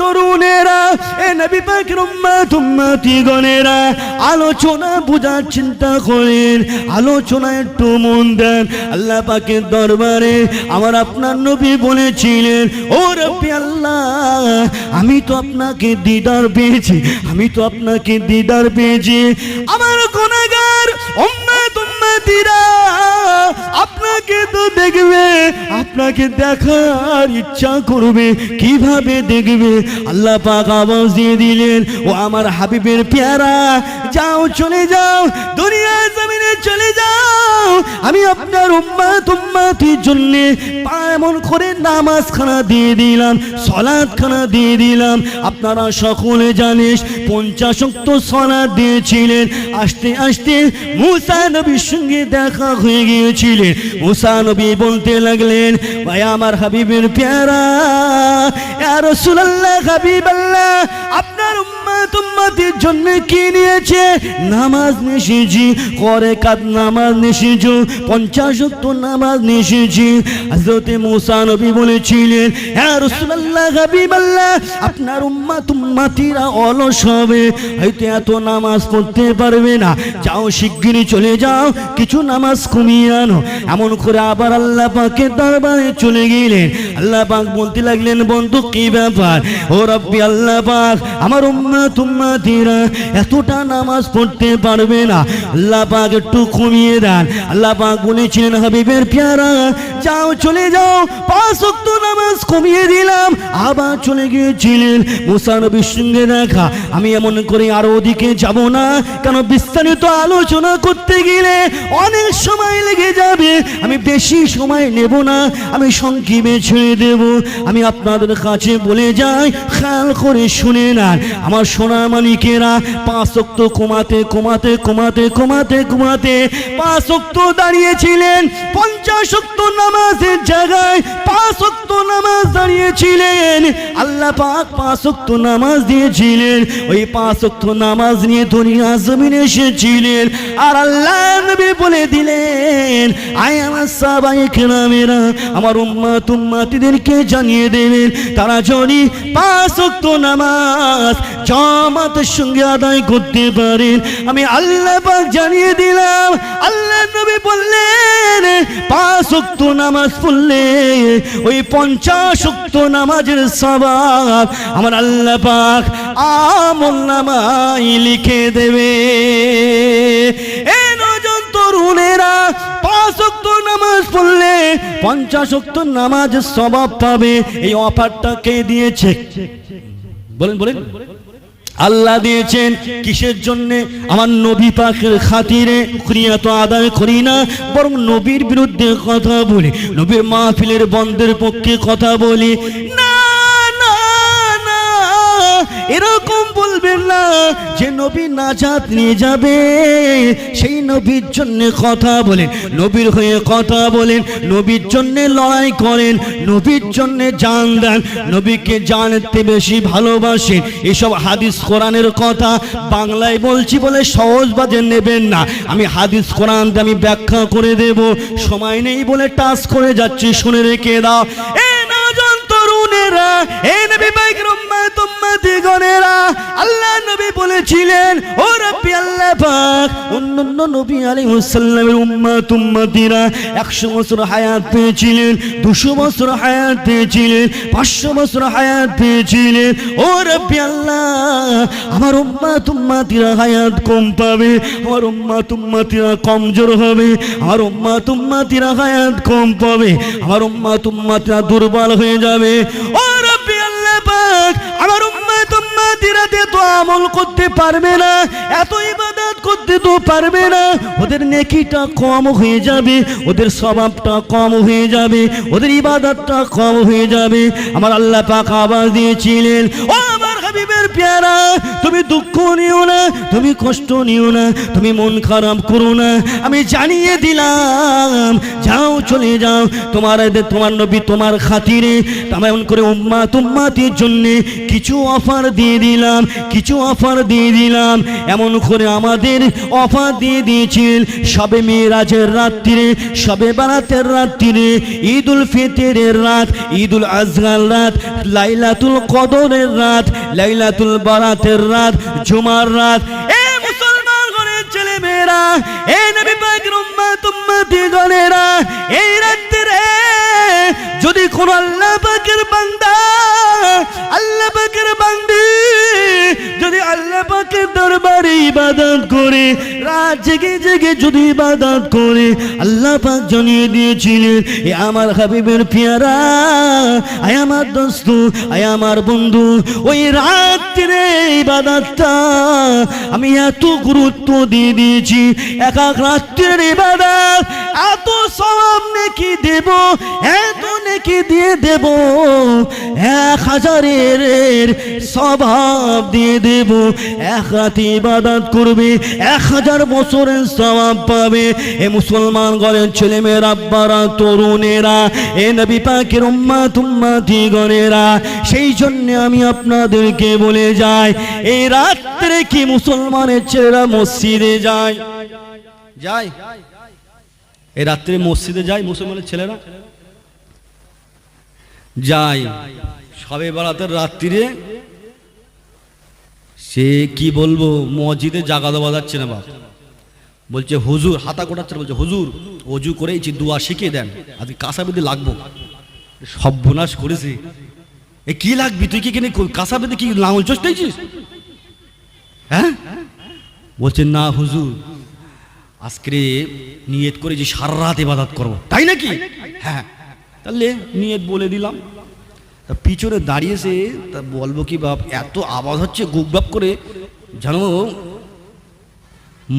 তরুণেরা, এ নবী গণেরা, আলোচনা চিন্তা করেন, আলোচনা একটু মন দেন। আল্লাহ পাকের দরবারে আমার আপনার নবী বলেছিলেন, ও আল্লাহ, আমি তো আপনাকে দিদার পেয়েছি, আমি তো আপনাকে দিদার পেয়েছি। আমার গুনাহগার উম্মত উম্মতিরা দেখবে? আপনাকে দেখার ইচ্ছা করবে। কীভাবে দেখবে? আল্লাহ পাক আওয়াজ দিয়ে দিলেন, ও আমার হাবিবের পেয়ারা, যাও চলে যাও দুনিয়া জমিনে চলে যাও। আমি আপনার উম্মাত উম্মাতির জন্য এমন করে নামাজ খানা দিয়ে দিলাম সলাদ খানা দিয়ে দিলাম। আপনারা সকলে জানিস, পঞ্চাশ অক্ত সলাদ দিয়েছিলেন। আস্তে আস্তে মুসা নবীর সঙ্গে দেখা হয়ে গিয়েছিলেন। মুসা নবী বলতে লাগলেন ভাই আমার হাবিবের পেয়ারা। আর সুলাল্লাহ হাবিব আল্লাহ আপনার উম্মাত জন্য কি নিয়েছে? নামাজ নিশেছি করে কাদ, নামাজ নিশেছ পঞ্চাশ অক্ত নামাজ মুসা নবী বলেছিলেন হ্যাঁ রসুল্লাহ হাবিব আল্লাহ আপনার উম্মাত, উম্মাতিরা অলস হবে। হয়তো এত নামাজ পড়তে পারবে না। যাও শিগগিরই চলে যাও, কিছু নামাজ কমিয়ে আনো। এমন করে আবার আল্লাহ পাকের দরবারে চলে গেলেন। আল্লাহ পাক বলতে লাগলেন, বন্ধু, কি ব্যাপার? ও রব্বি, আল্লাহ পাক, আমার উম্মাত উম্মাতিরা এতটা নামাজ পড়তে পারবে না। আল্লাহ পাক একটু কমিয়ে দেন। আল্লাহ পাক বলেছিলেন, হাবিবের পেয়ারা যাও, চলে যাও। পাঁচ ওয়াক্ত নামাজ কমিয়ে দিলাম। আবার চলে গিয়েছিলেন। মুসা নবীর সঙ্গে দেখা। আমি এমন করে আরও ওদিকে যাব না। কেন বিস্তারিত আলোচনা করতে গেলে অনেক সময় লেগে যাবে। আমি বেশি সময় নেব না। আমি সংক্ষেপে ছেড়ে দেব। আমি আপনাদের কাছে বলে যাই, খেয়াল করে শুনে নেন। আমার সোনা মানিকেরা পাঁচ অক্ত কমাতে কমাতে কমাতে কমাতে কমাতে পাঁচ অক্ত দাঁড়িয়েছিলেন। পঞ্চাশ অক্ত নামাজের জায়গায় পাঁচ অক্ত নামাজ দাঁড়িয়েছিলেন। আল্লাহ পাক পাঁচ অক্ত নামাজ দিয়েছিলেন। ওই পাঁচ অক্ত নামাজ নিয়ে দুনিয়া জমিনে এসেছিলেন। আর আল্লাহ নবী বলে দিলেন, আয় আমার সবাই কেরামেরা, আমার উম্মা তুম্মাতিদেরকে জানিয়ে দেবেন, তারা যদি পাঁচ অক্ত নামাজ জামাতের সঙ্গে আদায় করতে পারেন। আমি আল্লাহ পাক জানিয়ে দিলাম, আল্লাহ নবী বললেন, পাঁচ অক্ত নামাজ পড়লে ওই পঞ্চাশ অক্ত নামাজের সবাব আমার আল্লাহ পাক আমল নামাই লিখে দেবে। তরুণেরা পাঁচ অক্ত নামাজ পড়লে পঞ্চাশ অক্ত নামাজের সবাব পাবে। এই অফারটা কে দিয়েছে? বলেন বলেন। আল্লাহ দিয়েছেন, কিসের জন্য? আমার নবী পাকের খাতিরে ক্রিয়া তো আদায় করি না, বরং নবীর বিরুদ্ধে কথা বলি, নবীর মাহফিলের বন্ধের পক্ষে কথা বলি। না এরকম বলবেন না যে নবী নাজাত নিয়ে যাবে। সেই নবীর জন্য কথা বলেন, নবীর হয়ে কথা বলেন, নবীর জন্য লড়াই করেন, নবীর জন্য জান দেন, নবীকে জানতে বেশি ভালোবাসেন। এসব হাদিস কোরআনের কথা বাংলায় বলছি বলে সহজ বাজে নেবেন না। আমি হাদিস কোরআন আমি ব্যাখ্যা করে দেব। সময় নেই বলে টাচ করে যাচ্ছি, শুনে রেখে দাও। এ নজন তরুণেরা, এ নবী বাইকের উম্মত উম্মতি গণেরা আল্লাহ নবী বলেছিলেন, ও রব্বি আল্লাহ পাক, অন্যান্য নবী আলাইহিস সালামের উম্মত উম্মতিরা 100 বছর হায়াত পেয়েছিলেন 200 বছর হায়াত পেয়েছিলেন 500 বছর হায়াত পেয়েছিলেন। ও রব্বি আল্লাহ, আমার হায়াত কম পাবে, আমার উম্মত উম্মতিরা কমজোর হবে, আমার উম্মত উম্মতিরা হায়াত কম পাবে, আমার উম্মত উম্মতিরা দুর্বল হয়ে যাবে। ও উম্মত রাতে তো আমল করতে পারবে না, এত ইবাদত করতে তো পারবে না, ওদের নেকিটা কম হয়ে যাবে, ওদের স্বভাবটা কম হয়ে যাবে, ওদের ইবাদতটা কম হয়ে যাবে। আমার আল্লাহ পাক আওয়াজ দিয়েছিলেন, ও হাবিবের পেয়ারা, তুমি দুঃখ নিও না, তুমি কষ্ট নিও না, তুমি মন খারাপ করো না। আমি জানিয়ে দিলাম, যাও চলে যাও, তোমার তোমার নবী তোমার খাতিরে তেমন করে উম্মা তুম্মাতির জন্য কিছু অফার দিয়ে দিলাম, কিছু অফার দিয়ে দিলাম, এমন করে আমাদের অফার দিয়ে দিয়েছিল সবে মেয়েরাজের রাত্রিরে, সবে বারাতের রাত্রিরে ঈদ উল ফিতরের রাত ঈদ উল আজহার রাত, লাইলাতুল কদরের রাত লাইলাতুল বারাতের রাত, জুমার রাত। এ মুসলমান ঘরের চলে মেয়েরা এ নবী পাকের উম্মত উম্মতি জনেরা এই রাত্রে যদি কোন আল্লাহ পাকের বান্দা, আল্লাহ পাকের বান্দি যদি আল্লাহ পাকের দরবারে ইবাদত করে, রাত জেগে জেগে যদি ইবাদত করে, আল্লাহ পাক জানিয়ে দিয়েছিলেন, এ আমার হাবিবের পেয়ারা, আয় আমার দোস্ত, আয় আমার বন্ধু, ওই রাত্রে ইবাদতটা আমি এত গুরুত্ব দিয়ে দিয়েছি, এক এক রাত্রের ইবাদত, এত সব নাকি দেব, এত নাকি দিয়ে দেব, এক হাজারের স্বভাব দিয়ে দেব। এক রাতে ইবাদত করবে, এক হাজার বছরের স্বভাব পাবে। এ মুসলমান গণের ছেলে মেয়েরা আব্বারা, তরুণেরা, এ নবী পাকের উম্মা তুম্মাতি গণেরা, সেই জন্য আমি আপনাদেরকে বলে যাই, এই রাত্রে কি মুসলমানের ছেলেরা মসজিদে যায়? যায়। এই রাত্রে মসজিদে যায় মুসলমানের ছেলেরা? যায়। সবে বেড়াতের রাত্রিরে সে কি বলব? মসজিদে জাগাদা বাজাচ্ছে না বাপ। বলছে, হুজুর, হাতা কোটাচ্ছে বলছে, হুজুর, অজু করেছি দুয়া শিখিয়ে দেন, আজকে কাঁসাবেদি লাগবো। সর্বনাশ করেছে। এ কি লাগবি? তুই কি কিনে কাঁসাবেদি কি লাঙল চষতেছিস? হ্যাঁ? বলছে, না হুজুর, আজকে নিয়ত করে যে সারা রাত ইবাদত করব। তাই নাকি? হ্যাঁ। তাহলে নিয়ত বলে দিলাম। তা পিছনে দাঁড়িয়েছে তা বলব কি বাপ, এত আওয়াজ হচ্ছে গুপগাপ করে যেন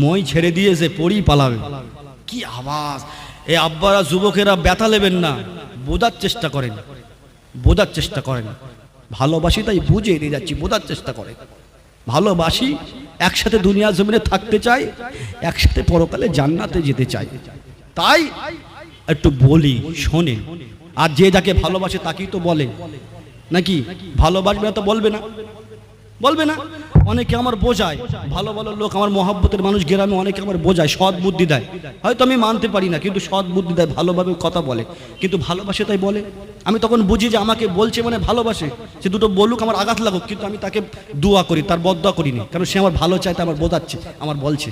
মই ছেড়ে দিয়েছে পড়ি পালাবে। কি আওয়াজ? এই আব্বারা যুবকেরা ব্যথা নেবেন না, বোঝার চেষ্টা করেন, বোঝার চেষ্টা করেন। ভালোবাসি তাই বুঝে দিয়ে যাচ্ছি, বোঝার চেষ্টা করেন। ভালোবাসি একসাথে দুনিয়া জমিনে থাকতে চাই, একসাথে পরকালে জান্নাতে যেতে চাই। তাই একটু বলি শোনে আর যে যাকে ভালোবাসে তাকেই তো বলে। নাকি? ভালোবাসবে তো বলবে না। বলবে না? অনেকে আমার বোঝায়। ভালো ভালো লোক আমার মহাব্বতের মানুষ গ্রামে অনেকে আমার বোঝায়, সৎ বুদ্ধি দেয়। হয়তো আমি মানতে পারি না, কিন্তু সৎ বুদ্ধি দেয়, ভালোভাবে কথা বলে। কিন্তু ভালোবাসে তাই বলে। আমি তখন বুঝি যে আমাকে বলছে মানে ভালোবাসে। সে দুটো বলুক, আমার আঘাত লাগুক, কিন্তু আমি তাকে দোয়া করি, তার বদয়া করিনি। কারণ সে আমার ভালো চাইতে আমার বোঝাচ্ছে, আমার বলছে।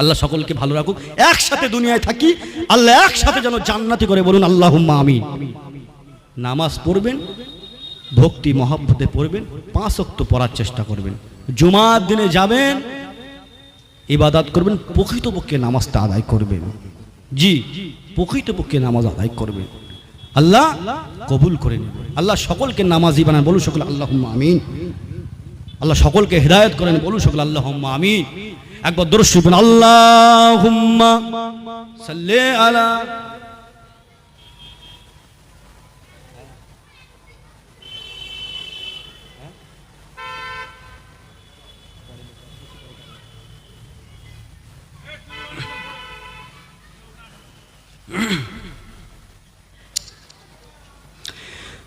আল্লাহ সকলকে ভালো রাখুক। একসাথে দুনিয়ায় থাকি, আল্লাহ একসাথে যেন জান্নাতি করে বলুন আল্লাহ আমি নামাজ পড়বেন, ভক্তি, মহাব্বতে পড়বেন, পাঁচ অক্ত পড়ার চেষ্টা করবেন। জুমার দিনে যাবেন, ইবাদাত করবেন, প্রকৃতপক্ষে নামাজটা আদায় করবেন। জি, প্রকৃতপক্ষে নামাজ আদায় করবেন। আল্লাহ কবুল করে নেবেন। আল্লাহ সকলকে নামাজি বানান, বলুন সকল আল্লাহ আমিন। আল্লাহ সকলকে হেদায়ত করেন, বলুন সকল আল্লাহ আমিন। একবার দর্শ আল্লাহ সাল্লে আলা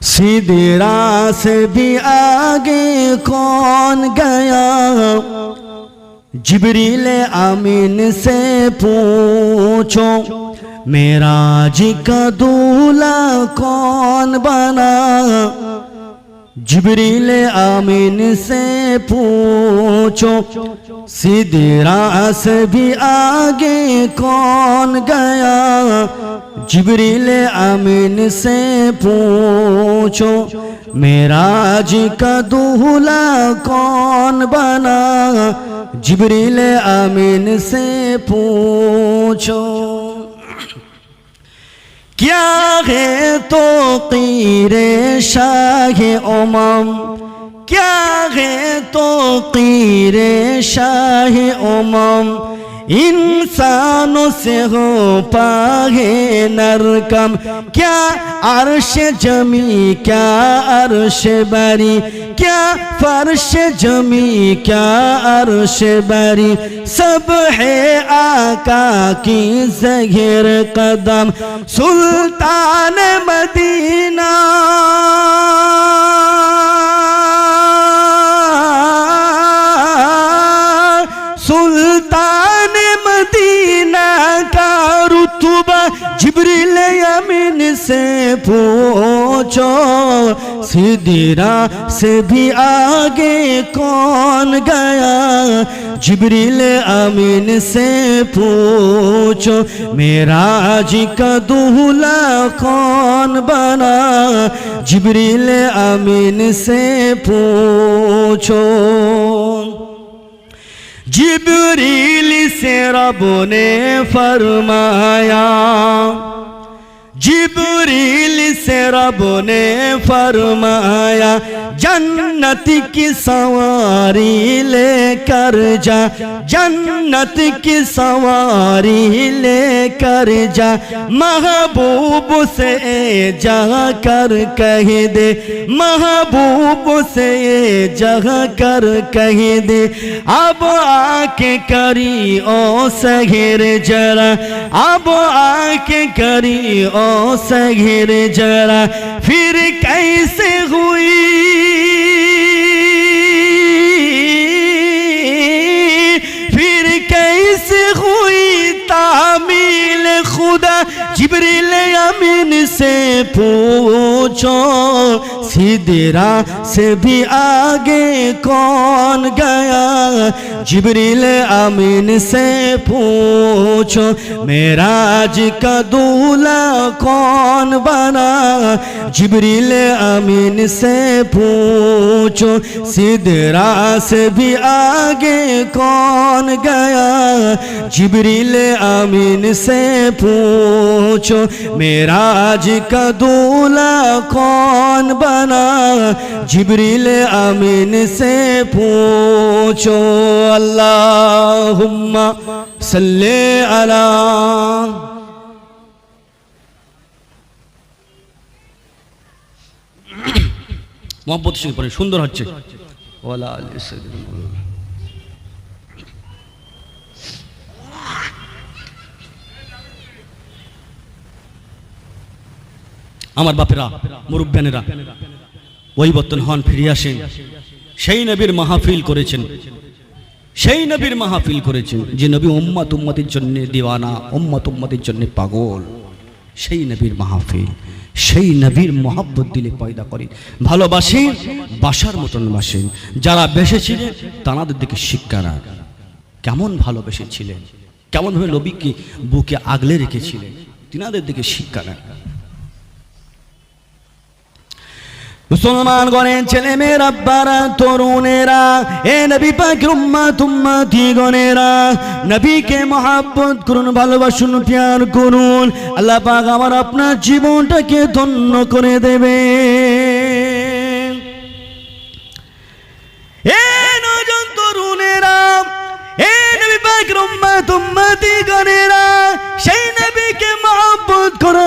सीधे राह से भी आगे कौन गया جبریل امین سے پوچھو میرا جی کا دولہ کون بنا؟ جبریل امین سے پوچھو، سدرا سے بھی آگے کون گیا؟ جبریل امین سے پوچھو میرا جی کا دولہ کون بنا؟ جبریل آمین سے پوچھو، کیا ہے تو قیر شاہ امم؟ کیا ہے تو قیر شاہ امم؟ انسانوں سے ہو پاہے نرکم کیا عرش جمی، کیا عرش بری، کیا فرش جمی، کیا عرش بری، سب ہے آقا کی زہر قدم، سلطان مدینہ۔ سوچو سدرا سے بھی آگے کون گیا جبریل امین سے پوچھو میرا جی کا دہلا کون بنا جبریل امین سے پوچھو جبریل سے رب نے فرمایا جبریل سے رب نے فرمایا جنت کی سواری لے کر جا جنت کی سواری لے کر جا، محبوب سے جا کر کہہ دے، محبوب سے جا کر کہہ دے۔ اب آ کے کری او سہر جرا، اب آ کے کری او ओ सहेर जरा फिर कैसे हुई फिर कैसे हुई तामील खुदा जिब्रील अमीन से पूछो سدرا سے بھی آگے کون گیا؟ جبریل امین سے پوچھو میراج کا دولہ کون بنا؟ جبریل امین سے پوچھو سدرا سے بھی آگے کون گیا؟ جبریل امین سے پوچھو میراج کا دولہ کون بنا؟ बना जिब्रील अमीन से पूछो अल्लाहुम्मा सल्ले अला মোহাম্মদ সিং পরে সুন্দর হচ্ছে ওয়ালা আলি সাইয়্যিদিনা আমার বাপেরা মুরব্বানেরা পরিবর্তন হন, ফিরে আসেন। সেই নবীর মাহফিল করেছেন। সেই নবীর মাহফিল করেছেন যে নবী উম্মাত উম্মতের জন্য দিওয়ানা, উম্মত উম্মতের জন্য পাগল। সেই নবীর মাহফিল, সেই নবীর মহাব্বত দিলে পয়দা করেন। ভালোবাসেন, বাসার মতন বাসেন। যারা বেসেছিলেন, তাঁদের দিকে শিক্ষা রাখ কেমন ভালোবেসেছিলেন? কেমনভাবে নবীকে বুকে আগলে রেখেছিলেন? তিনাদের দিকে শিক্ষা রাখ মুসলমান গণের ছেলে মেয়ের বারা তরুণেরা, এ নবী পাকের উম্মাত উম্মাতি গণেরা নবীকে মহাব্বত করুন, ভালোবাসুন, প্যার করুন, আল্লাহ পাক আমার আপনার জীবনটাকে ধন্য করে দেবে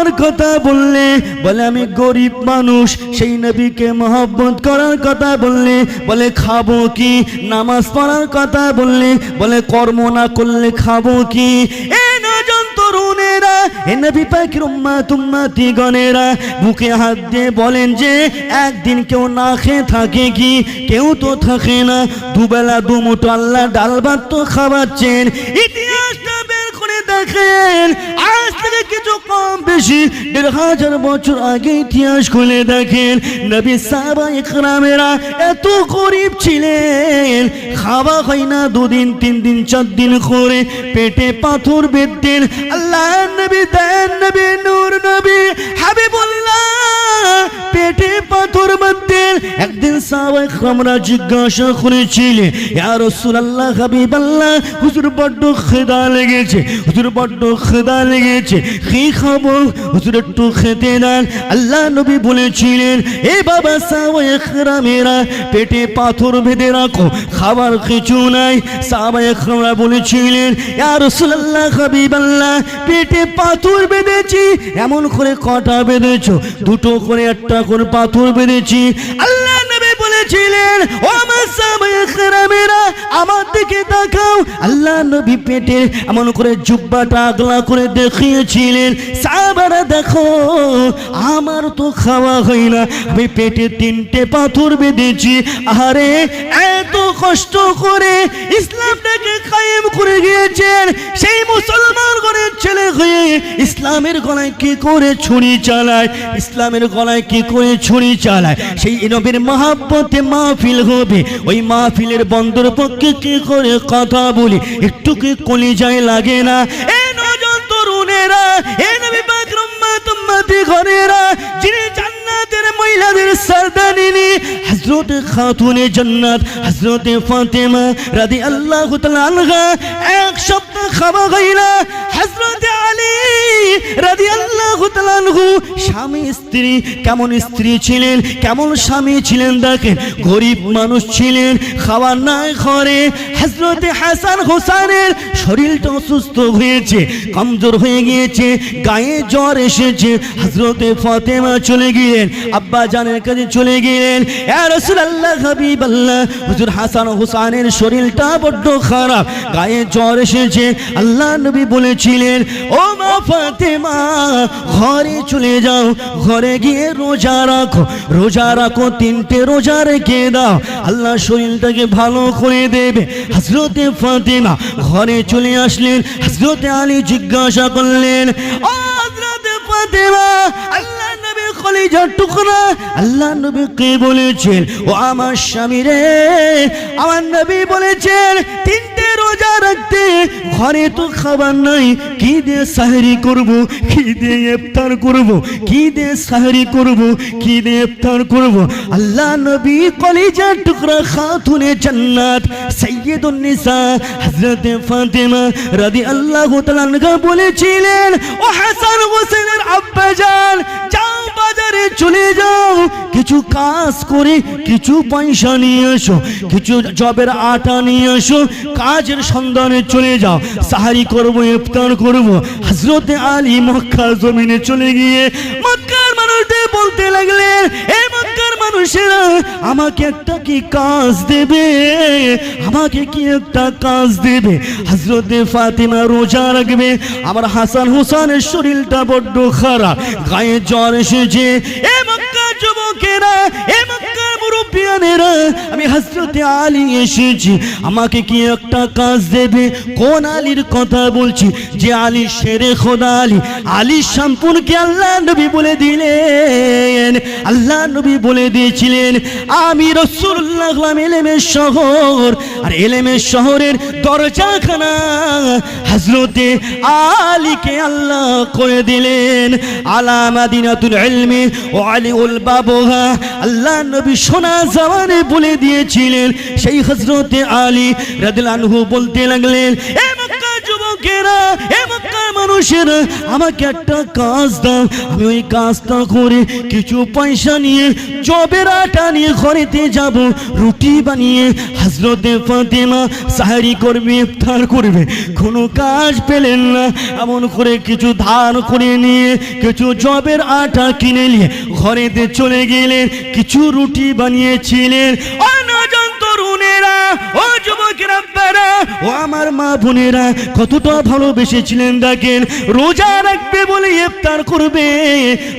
করার কথা বললে, বলে আমি গরিব মানুষ, সেই নবীকে মহব্বত করার কথা বললে, বলে খাব কি? নামাজ পড়ার কথা বললে, বলে কর্ম না করলে খাব কি? হাত দিয়ে বলেন যে, একদিন কেউ না খেয়ে থাকে কি? কেউ তো থাকে না। দুবেলা দুমুটো আল্লাহ ডাল ভাত তো খাওয়াচ্ছেন। ইতিহাসটা বের করে দেখেন। আজ থেকে কিছু কম বেশি, দেড় হাজার বছর আগে ইতিহাস খুলে দেখেন, নবী সাবা ইকরামেরা এত গরিব ছিলেন। খাওয়া হয় না দুদিন, তিন দিন, চার দিন করে, পেটে পাথর বেঁধতেন। আল্লাহ নবী দেন, নবী নূর, নবী হাবিবুল্লাহ পেটে পাথর বাঁধতেন একদিন সাহাবায়ে আমরা জিজ্ঞাসা করেছিলেন ইয়া রাসূলুল্লাহ, হাবিবাল্লাহ, হুজুর বড্ড খিদা লেগেছে, হুজুর বড্ড খিদা লেগেছে, কি খাব হুজুর একটু খেতে দেন। আল্লাহ নবী বলেছিলেন, এ বাবা সাহাবায়ে কেরামেরা পেটে পাথর বেঁধে রাখো, খাবার কিছু নাই। সাহাবায়ে আমরা বলেছিলেন, ইয়া রাসূলুল্লাহ, হাবিবাল্লাহ, পেটে পাথর বেঁধেছি, এমন করে কটা বেঁধেছো? দুটো করে একটা করে পাথর বেড়েছি আল্লাহ বলেছিলেন, ও আমার দিকে তাকাও। আল্লাহ নবী পেটে এমন করে জুব্বাটা আগলা করে দেখিয়েছিলেন, সাহাবারা দেখো, আমার তো খাওয়া হয় না। আমি পেটে তিনটে পাথর বেঁধেছি। আরে এত কষ্ট করে ইসলামটাকে কায়েম করে গিয়েছেন। সেই মুসলমান ঘরের ছেলে হয়ে ইসলামের গলায় কি করে ছুরি চালায়? ইসলামের গলায় কি করে ছুরি চালায়? সেই নবীর মহাব্বতে মাহফিল হবে। ওই মাহফিলের বন্দর পক্ষে কি করে কথা বলি? একটু কি কলিজায় লাগে না? হযরত খাতুনে জান্নাত হযরত ফাতেমা তাআলা আনহা এক সপ্তাহ খাওয়া তাআলা আনহু, স্বামী স্ত্রী, কেমন স্ত্রী ছিলেন, কেমন স্বামী ছিলেন দেখেন, গরিব মানুষ ছিলেন নাই ঘরে। হযরত হাসান হোসেনের শরীরটা অসুস্থ হয়েছে, কমজোর হয়ে গিয়েছে, গায়ে জ্বর এসেছে। হজরতে ফাতেমা চলে গেলেন, আব্বা জানের কাছে চলে গেলেন রোজা রাখো। রোজা রাখো, তিনটে রোজা রেখে দাও। আল্লাহ শরীরটাকে ভালো করে দেবে। হজরতে ফাতেমা ঘরে চলে আসলেন। হজরতে আলী জিজ্ঞাসা করলেন, ও হজরতে ফাতেমা কলিজার টুকরা আল্লাহ নবী কে বলেছেন, ও আমার স্বামী রে। আমার নবী বলেছেন, তিনটে রোজা রাখতে ঘরে তো খাবার নাই, কি দিয়ে সাহরি করব, কি দিয়ে ইফতার করব, কি দিয়ে সাহরি করব, কি দিয়ে ইফতার করব? আল্লাহ নবী কলিজার টুকরা খাতুনে জান্নাত সাইয়্যিদুন নিসা হযরত ফাতেমা রাদিয়াল্লাহু তাআলা বলেছিলেন, ও হাসান হোসেনের আব্বা জান যাও বাজারে চলে যাও। কিছু কাজ করে, কিছু পয়সা নিয়ে এসো, কিছু জবের আটা নিয়ে এসো, কাজের সন্ধানে চলে যাও। সাহারি করব, ইফতার করব। হজরতে আলী মক্কা জমিনে চলে গিয়ে মক্কার মানুষদের বলতে লাগলেন এই মক্কার মানুষেরা আমাকে একটা কি কাজ দেবে? আমাকে কি একটা কাজ দেবে? হজরতে ফাতিমা রোজা রাখবে। আমার হাসান হুসানের শরীরটা বড্ড খারাপ, গায়ে জ্বর এসেছে। এ মক্কা যুবকেরা, এ মক্কার মুরব্বিয়ানেরা আমি হজরতে আলী এসেছি। আমাকে কি একটা কাজ দেবে? কোন আলীর কথা বলছি? যে আলী শেরে খোদা আলী। আলী সম্পূর্ণকে আল্লাহ নবী বলে দিলেন। আল্লাহ নবী বলে দিয়েছিলেন, আমি রসুল্লাহ এলেমের শহর। আর এলেমের শহরের দরজাখানা হজরতে আলীকে আল্লাহ করে দিলেন। আলামাদিনাতুল ইলমি ও আলিউল বাবুহা। আল্লাহ নবী সোনা জামানে বলে দিয়েছিলেন সেই হজরতে আলী রাদিয়াল্লাহু বলতে লাগলেন এ মক্কা যুবকেরা এ মক্কার মানুষেরা, আমাকে একটা কাজ দাও। আমি ওই কাজটা করে কিছু পয়সা নিয়ে জবের আটা নিয়ে ঘরেতে যাব। রুটি বানিয়ে হজরতে ফাতেমা সাহারি করবে, ইফতার করবে। কোনো কাজ পেলেন না। এমন করে কিছু ধার করে নিয়ে কিছু জবের আটা কিনে নিয়ে ঘরেতে চলে গেলেন। কিছু রুটি বানিয়েছিলেন। ও ও আমার মা বোনেরা, কতটা ভালোবেসেছিলেন দেখেন। রোজা রাখবে বলে ইফতার করবে।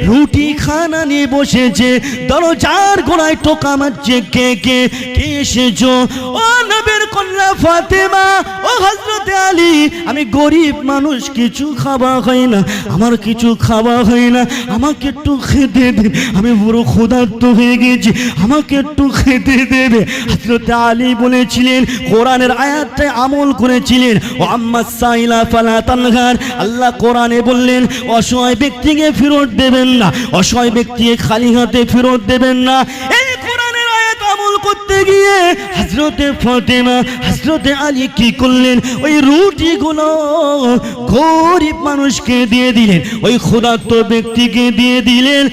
রুটি খানা নিয়ে বসেছে। দরজার গোড়ায় টোকা মারছে কে কে কে এসেছ? ও কন্যা ফাতেমা, ও হজরত আলী, আমি গরিব মানুষ, কিছু খাওয়া হয় না, আমার কিছু খাওয়া হয় না, আমাকে একটু খেতে দেবে আমি পুরো ক্ষুধার্ত হয়ে গেছি, আমাকে একটু খেতে দেবে হজরত আলী বলেছিলেন, কোরআনের আয়াতটায় আমল করেছিলেন, ও আম্মা সাইলা ফালা তানহার, আল্লাহ কোরআনে বললেন, অসহায় ব্যক্তিকে ফেরত দেবেন না, অসহায় ব্যক্তিকে খালি হাতে ফেরত দেবেন না। করতে গিয়ে হজরতে ফতেমা হজরতে আলী কি করলেন? ওই রুটি গুলো গরিব মানুষকে দিয়ে দিলেন, ওই ক্ষুধার্ত ব্যক্তিকে দিয়ে দিলেন।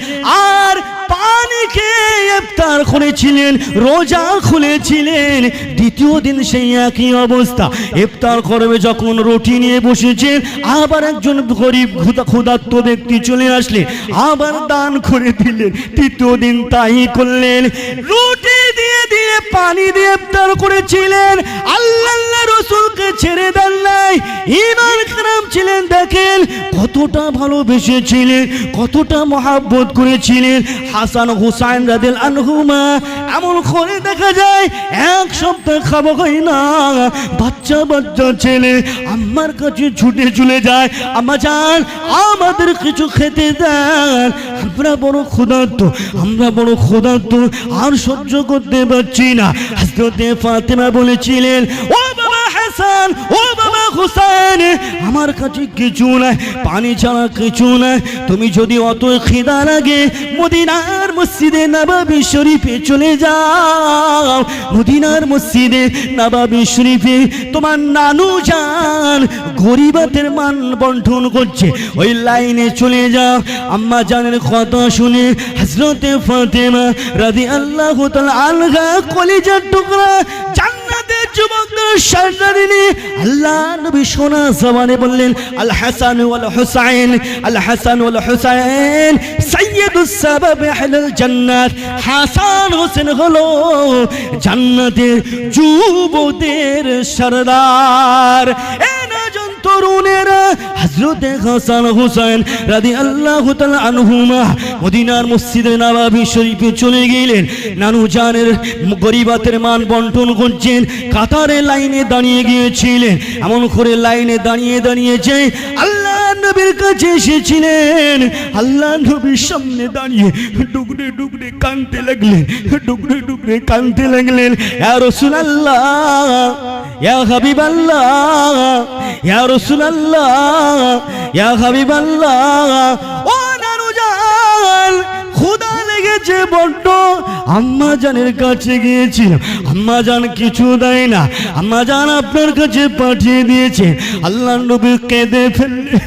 আর পানি খেয়ে ইফতার করেছিলেন, রোজা খুলেছিলেন, দ্বিতীয় দিন সেই একই অবস্থা। ইফতার করবে যখন রুটি নিয়ে বসেছেন আবার একজন গরিব ক্ষুধা- ক্ষুধার্ত ব্যক্তি চলে আসলে, আবার দান করে দিলেন, তৃতীয় দিন তাই করলেন। রুটি দিয়ে দিয়ে, পানি দিয়ে ইফতার করেছিলেন, আল্লাহ রসুলকে ছেড়ে দেন নাই। ইমান খারাপ ছিলেন, দেখেন কতটা ভালোবেসেছিলেন, কতটা মহাব্বত করেছিলেন। হাসান হুসাইন রাদিল আনহুমা, এমন করে দেখা যায়, এক সপ্তাহ খাব হয় না। বাচ্চা বাচ্চা ছেলে আমার কাছে ছুটে চলে যায় আমা যান, আমাদের কিছু খেতে দেন। আমরা বড় ক্ষুধার্ত, আমরা বড় ক্ষুধার্ত, আর সহ্য করতে পারছি না। হজরতে ফাতেমা বলেছিলেন, ও হাসান, ও বাবা হুসাইন আমার কাছে কিছু নাই, পানি ছাড়া কিছু নাই। তুমি যদি অত খিদা লাগে, মদিনার মসজিদে নবাবি শরীফে চলে যাও। মদিনার মসজিদে নবাবি শরীফে তোমার নানু যান গরিবাতের মান বন্টন করছে। ওই লাইনে চলে যাও। আম্মা জানের কথা শুনে হজরতে ফাতেমা রাদি আল্লাহ আলগা কলিজার টুকরা জান্নাতের যুবকদের সাজদারিনি আল্লাহ নবী সোনা জবানে বললেন, আল হাসান ওয়াল হুসাইন, আল হাসান ওয়াল হুসাইন সাইয়্যিদুস সাবাব আহলুল জান্নাত, হাসান হোসেন হলো জান্নাতের যুবদের সরদার। এ তরুণেরা হজরতে হাসান হুসাইন রাদি আল্লাহ আনহুমা মদিনার মসজিদে নবাবি শরীফে চলে গেলেন। নানু জানের গরিবাতের মান বন্টন করছেন, কাতারে লাইনে দাঁড়িয়ে গিয়েছিলেন। এমন করে লাইনে দাঁড়িয়ে দাঁড়িয়েছে আল্লাহ নবীর কাছে এসেছিলেন। আল্লাহ নবীর সামনে দাঁড়িয়ে ডুগরে ডুগরে কানতে লাগলেন, ডুগরে ডুগরে কানতে লাগলেন। ইয়া রাসূলুল্লাহ ইয়া হাবিবাল্লাহ, ইয়া রাসূলুল্লাহ, ইয়া হাবিবাল্লাহ। ও নানুজান খোদা লেগেছে বড্ড। আম্মা জানের কাছে গিয়েছিলাম। আম্মা জান কিছু দেয় না। আম্মা জান আপনার কাছে পাঠিয়ে দিয়েছে। আল্লাহ নবী কেঁদে ফেললে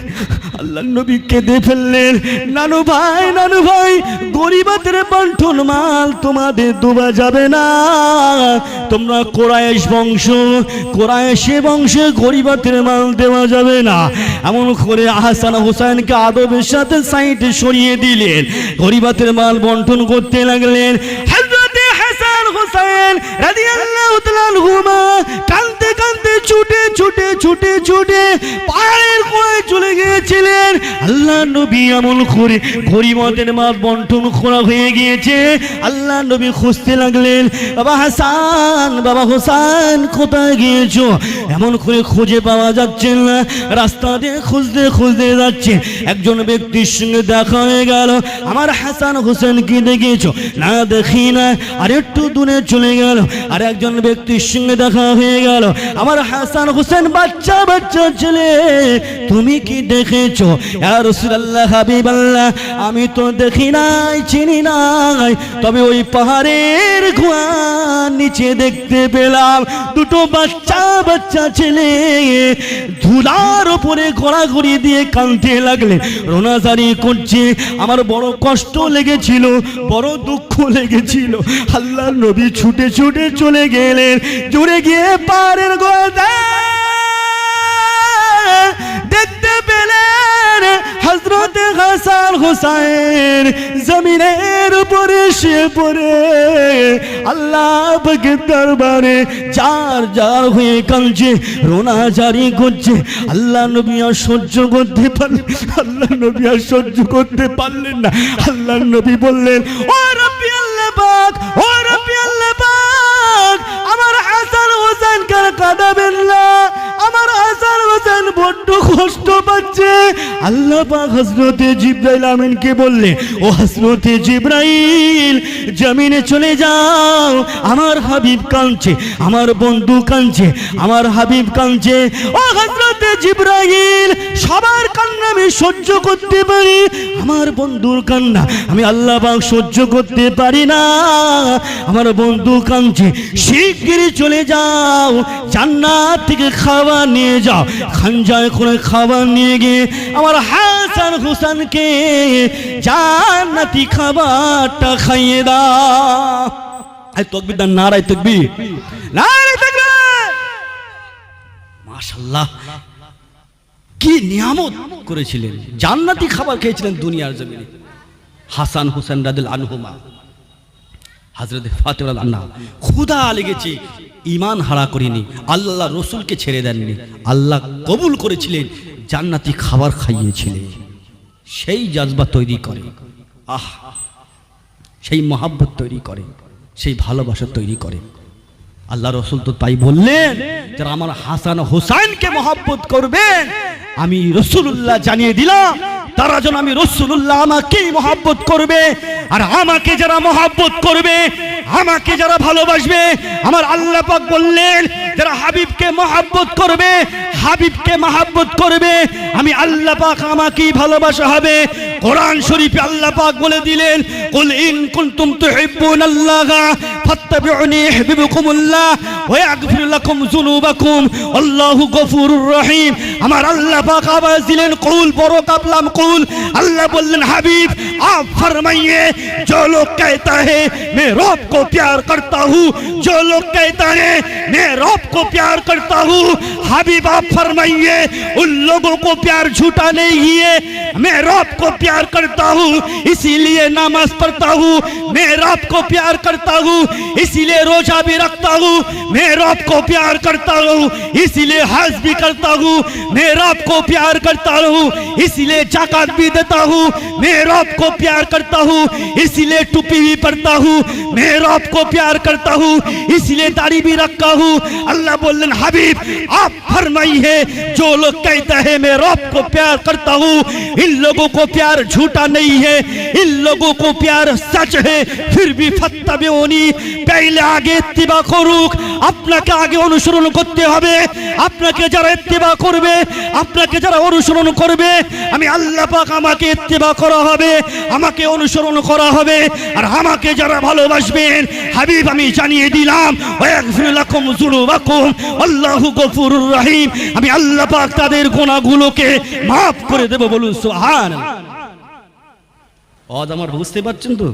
আল্লাহ নবী কেঁদে ফেললেন। নানু ভাই নানু ভাই গরিবাতের বন্টন মাল তোমাদের ডুবা যাবে না। তোমরা কোরায়েশ বংশ, কোরায়েশে বংশে গরিবাতের মাল দেওয়া যাবে না। এমন করে আহসান হোসেনকে আদবের সাথে সাইডে সরিয়ে দিলেন। গরিবাতের মাল বন্টন করতে লাগলেন। হোসেন রাদিয়াল্লাহু তাআলা আনহুমা, কাঁদতে কাঁদতে ছুটে ছুটে ছুটে ছুটে পাহাড়ের কোণে চলে গিয়েছিলেন। আল্লাহ নবী এমন করে গরিবদের মাল বন্টন করা হয়ে গিয়েছে। আল্লাহ নবী খুঁজতে লাগলেন, বাবা হাসান, বাবা হোসান, কোথায় গিয়েছো? এমন করে খুঁজে পাওয়া যাচ্ছে না। রাস্তা দিয়ে খুঁজতে খুঁজতে যাচ্ছে। একজন ব্যক্তির সঙ্গে দেখা হয়ে গেল। আমার হাসান হোসেন কি দেখেছ না দেখি না। আর একটু দূরে চলে গেল। আর একজন ব্যক্তির সঙ্গে দেখা হয়ে গেল। আমার হাসান হোসেন বাচ্চা বাচ্চা ছেলে, তুমি কি দেখেছ? রসুল্লাহ হাবিব হাবিবাল্লাহ, আমি তো দেখি নাই, চিনি নাই। তবে ওই পাহাড়ের নিচে দেখতে পেলাম। দুটো বাচ্চা বাচ্চা ছেলে। ধুলার ওপরে গড়াগড়ি দিয়ে কাঁদতে লাগলেন রোনাজারি করছে। আমার বড় কষ্ট লেগেছিল, বড় দুঃখ লেগেছিল। আল্লাহ নবী ছুটে ছুটে চলে গেলেন। জুড়ে গিয়ে পারের গোদা দেখতে পেলেন হজরত হাসান হুসাইন জমিনের উপরে সে পড়ে। আল্লাহ দরবারে চার যার হয়ে কাঁদছে রোনা জারি করছে। আল্লাহ নবী আর সহ্য করতে পারলেন আল্লাহ নবী আর সহ্য করতে পারলেন না। আল্লাহ নবী বললেন, ও রব্বি আল্লাহ পাক, ও রব্বি আল্লাহ পাক, আমার হাসান হোসেন কার বড্ড কষ্ট পাচ্ছে। আল্লাহ হজরতে জিব্রাইল আমিনকে বললে ও হজরতে জিব্রাইল, জমিনে চলে যাও। আমার হাবিব কাঁদছে, আমার বন্ধু কাঁদছে, আমার হাবিব কাঁদছে। ও হজরতে জিব্রাইল, সবার কান্না আমি সহ্য করতে পারি। আমার বন্ধুর কান্না আমি আল্লাহ পাক সহ্য করতে পারি না। আমার বন্ধু কাঁদছে, শিগগিরই চলে যাও, জান্নাত থেকে খাওয়া নিয়ে যাও। খানজায় করে খাবার নিয়ে গিয়ে আমার হাসান হুসানকে জান্নাতি খাবারটা খাইয়ে দাও আই তকবির দান নারাই তকবি নারাই তকবি মাশাল্লাহ, কি নিয়ামত করেছিলেন। জান্নাতি খাবার খেয়েছিলেন দুনিয়ার জমিনে। হাসান হুসেন আনহুমা ফাতেমা লেগেছে। ইমান হারা করিনি, আল্লাহ রসুলকে ছেড়ে দেননি, আল্লাহ কবুল করেছিলেন, জান্নাতি খাবার খাইয়েছিলেন। সেই জাজবা তৈরি করে, আহ, সেই মহাব্বত তৈরি করে, সেই ভালোবাসা তৈরি করে। আল্লাহ রসুল তো তাই বললেন, যারা আমার হাসান হোসাইনকে মহাব্বত করবেন, আমি রসুল্লাহ জানিয়ে দিলাম তারা যেন আমি রসুল্লাহ আমাকেই মহাব্বত করবে, আর আমাকে যারা মহাব্বত করবে, আমাকে যারা ভালোবাসবে, আমার আল্লাহ পাক বললেন, যারা হাবিবকে মহাব্বত করবে, হাবিবকে মহাব্বত করবে, আমি আল্লাহ পাক আমাকেই ভালোবাসা হবে। কোরআন শরীফে আল্লাহ পাক বলে দিলেন, কুল ইন কুনতুম তুহিব্বুন فاتبعني احببكم اللہ ویغفر لكم ذنوبكم. اللہ غفور الرحیم আমার الله باقا আওয়াজ قول برو قبل ام قول আল্লাহ بلن حبیب آپ فرمائیے جو لوگ کہتا ہے میں رب کو پیار کرتا ہوں جو لوگ کہتا ہے میں رب کو پیار کرتا ہوں حبیب آپ فرمائیے ان لوگوں کو پیار جھوٹا نہیں ہے میں رب کو پیار کرتا ہوں اسی لیے نماز پڑھتا ہوں میں رب کو پیار کرتا ہوں اسی لیے روزہ بھی رکھتا ہوں، میں رب کو پیار کرتا ہوں، اسی لیے حض بھی کرتا ہوں، میں رب کو پیار کرتا ہوں، اسی لیے جاکات بھی دیتا ہوں، میں رب کو پیار کرتا ہوں، اسی لیے ٹوپی بھی پڑھتا ہوں، میں رب کو پیار کرتا ہوں، اسی لیے داری بھی رکھتا ہوں۔ اللہ بولن، حبیب، آپ فرمائی ہے، جو لوگ کہتا ہے، میں رب کو پیار کرتا ہوں، ان لوگوں کو پیار جھوٹا نہیں ہے، ان لوگوں کو پیار سچ ہے، پھر بھی فتح بھی ہونی۔ তাইলে আগে ইত্তিবা করুক। আপনাকে আগে অনুসরণ করতে হবে। আপনাকে যারা ইত্তিবা করবে, আপনাকে যারা অনুসরণ করবে, আমি আল্লাহ পাক আমাকে ইত্তিবা করা হবে, আমাকে অনুসরণ করা হবে। আর আমাকে যারা ভালোবাসবেন, হাবিব, আমি জানিয়ে দিলাম রাহিম। আমি আল্লাহ পাক তাদের গোনাগুলোকে মাফ করে দেব বলুন সুবহান আমার বুঝতে পারছেন তো?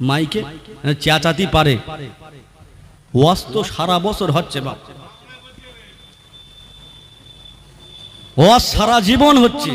মাইকে চেঁচাতি পারে। ওয়াজ তো সারা বছর হচ্ছে বাপ। ওয়াজ সারা জীবন হচ্ছে।